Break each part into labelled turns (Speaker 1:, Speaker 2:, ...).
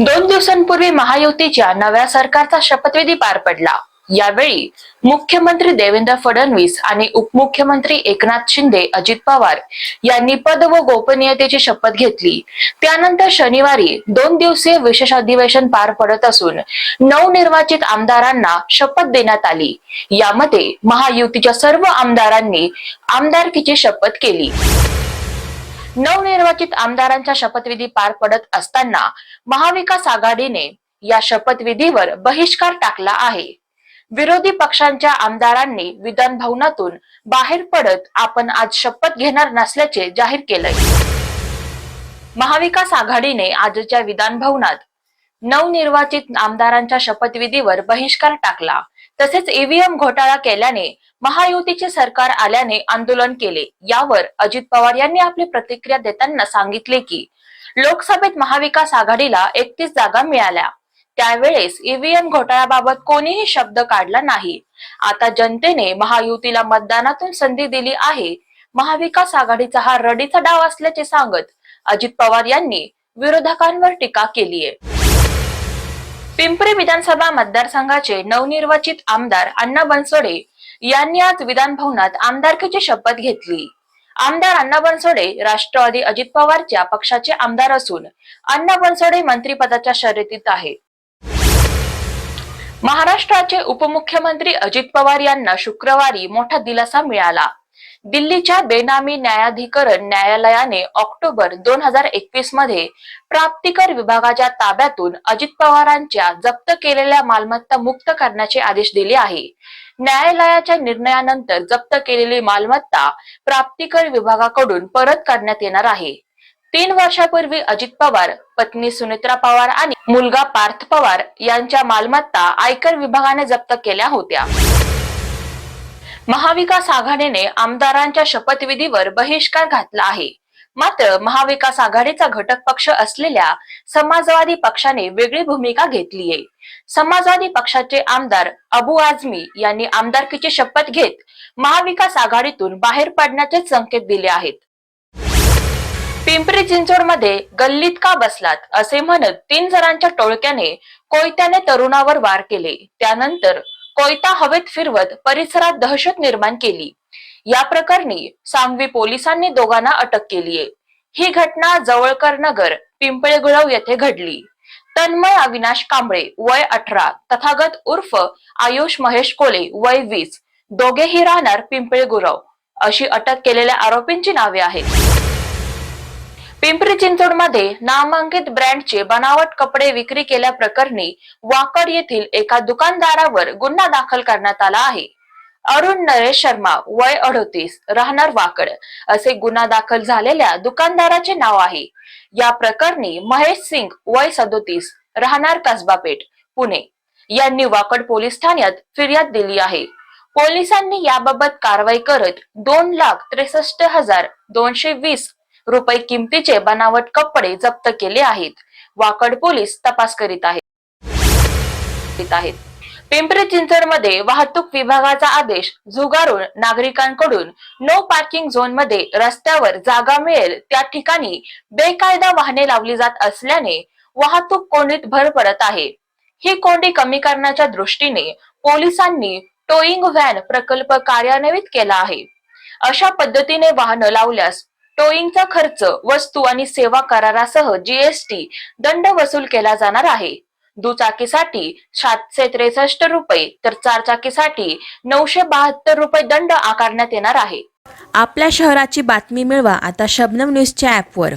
Speaker 1: दोन दिवसांपूर्वी महायुतीच्या नव्या सरकारचा शपथविधी पार पडला. यावेळी मुख्यमंत्री देवेंद्र फडणवीस आणि उपमुख्यमंत्री एकनाथ शिंदे अजित पवार यांनी पद व गोपनीयतेची शपथ घेतली. त्यानंतर शनिवारी दोन दिवसीय विशेष अधिवेशन पार पडत असून नवनिर्वाचित आमदारांना शपथ देण्यात आली. यामध्ये महायुतीच्या सर्व आमदारांनी आमदारकीची शपथ केली. नवनिर्वाचित आमदारांच्या शपथविधी पार पडत असताना महाविकास आघाडीने या शपथविधीवर बहिष्कार टाकला आहे. विरोधी पक्षांच्या आमदारांनी विधान भवनातून बाहेर पडत आपण आज शपथ घेणार नसल्याचे जाहीर केलंय. महाविकास आघाडीने आजच्या विधान भवनात नवनिर्वाचित आमदारांच्या शपथविधीवर बहिष्कार टाकला. तसेच ईव्हीएम घोटाळा केल्याने महायुतीचे सरकार आल्याने आंदोलन केले. यावर अजित पवार यांनी आपली प्रतिक्रिया देताना सांगितले की लोकसभेत महाविकास आघाडीला एकतीस जागा मिळाल्या. त्यावेळेस ईव्हीएम घोटाळ्याबाबत कोणीही शब्द काढला नाही. आता जनतेने महायुतीला मतदानातून संधी दिली आहे. महाविकास आघाडीचा हा रडीचा डाव असल्याचे सांगत अजित पवार यांनी विरोधकांवर टीका केली आहे पिंपरी विधानसभा मतदारसंघाचे नवनिर्वाचित आमदार अण्णा बनसोडे यांनी आज विधान भवनात आमदारकीची शपथ घेतली. आमदार अण्णा बनसोडे राष्ट्रवादी अजित पवारच्या पक्षाचे आमदार असून अण्णा बनसोडे मंत्रिपदाच्या शर्यतीत आहे. महाराष्ट्राचे उपमुख्यमंत्री अजित पवार यांना शुक्रवारी मोठा दिलासा मिळाला. दिल्लीच्या बेनामी न्यायाधिकरण न्यायालयाने ऑक्टोबर दोन हजार एकवीसमध्ये प्राप्तिकर विभागाच्या ताब्यातून अजित पवारांच्या जप्त केलेल्या मालमत्ता मुक्त करण्याचे आदेश दिले आहे. न्यायालयाच्या निर्णयानंतर जप्त केलेली मालमत्ता प्राप्तिकर विभागाकडून परत करण्यात येणार आहे. तीन वर्षापूर्वी अजित पवार पत्नी सुनित्रा पवार आणि मुलगा पार्थ पवार यांच्या मालमत्ता आयकर विभागाने जप्त केल्या होत्या. महाविकास आघाडीने आमदारांच्या शपथविधीवर बहिष्कार घातला आहे. मात्र महाविकास आघाडीचा घटक पक्ष असलेल्या समाजवादी पक्षाने वेगळी भूमिका घेतली आहे. समाजवादी पक्षाचे आमदार अबू आझमी यांनी आमदारकीची शपथ घेत महाविकास आघाडीतून बाहेर पडण्याचे संकेत दिले आहेत. पिंपरी चिंचवडमध्ये गल्लीत का बसलात असे म्हणत तीन जणांच्या टोळक्याने कोयत्याने तरुणावर वार केले. त्यानंतर कोयता हवेत फिरवत परिसरात दहशत निर्माण केली. या प्रकरणी सांगवी पोलिसांनी दोघांना अटक केली आहे. ही घटना जवळकर नगर पिंपळेगुळव येथे घडली. तन्मय अविनाश कांबळे वय अठरा तथागत उर्फ आयुष महेश कोले वय वीस दोघेही राहणार पिंपळेगुरव अशी अटक केलेल्या आरोपींची नावे आहेत. पिंपरी चिंचवडमध्ये नामांकित ब्रँडचे बनावट कपडे विक्री केल्या प्रकरणी वाकड येथील एका दुकानदारावर गुन्हा दाखल करण्यात आला आहे. अरुण नरेश शर्मा वय अडोतीस राहणार वाकड असे गुन्हा दाखल झालेल्या दुकानदाराचे नाव आहे. या प्रकरणी महेश सिंग वय सदोतीस राहणार कसबापेठ पुणे. यांनी वाकड पोलीस ठाण्यात फिर्याद दिली आहे. पोलिसांनी याबाबत कारवाई करत दोन लाख त्रेसष्ट हजार दोनशे वीस रुपये किमतीचे बनावट कपडे जप्त केले आहेत. वाकड पोलीस तपास करीत आहेत. आहेत. पिंपरी चिंचवडमध्ये वाहतूक विभागाचा आदेश झुगारून नागरिकांकडून नो पार्किंग झोनमध्ये रस्त्यावर जागा मिळेल त्या ठिकाणी बेकायदा वाहने लावली जात असल्याने वाहतूक कोंडीत भर पडत आहे. ही कोंडी कमी करण्याच्या दृष्टीने पोलिसांनी टोईंग व्हॅन प्रकल्प कार्यान्वित केला आहे. अशा पद्धतीने वाहनं लावल्यास टोईंगचा खर्च वस्तू आणि सेवा करारासह जीएसटी दंड वसूल केला जाणार आहे. दुचाकीसाठी सातशे त्रेसष्ट रुपये तर चारचाकीसाठी नऊशे बहात्तर रुपये दंड आकारण्यात येणार आहे.
Speaker 2: आपल्या शहराची बातमी मिळवा आता शबनम न्यूजच्या ॲपवर.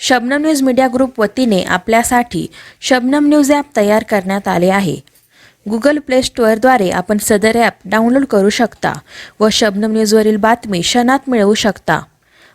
Speaker 2: शबनम न्यूज मीडिया ग्रुप वतीने आपल्यासाठी शबनम न्यूज ॲप तयार करण्यात आले आहे. गुगल प्ले स्टोअरद्वारे आपण सदर ॲप डाउनलोड करू शकता व शबनम न्यूजवरील बातमी क्षणात मिळवू शकता.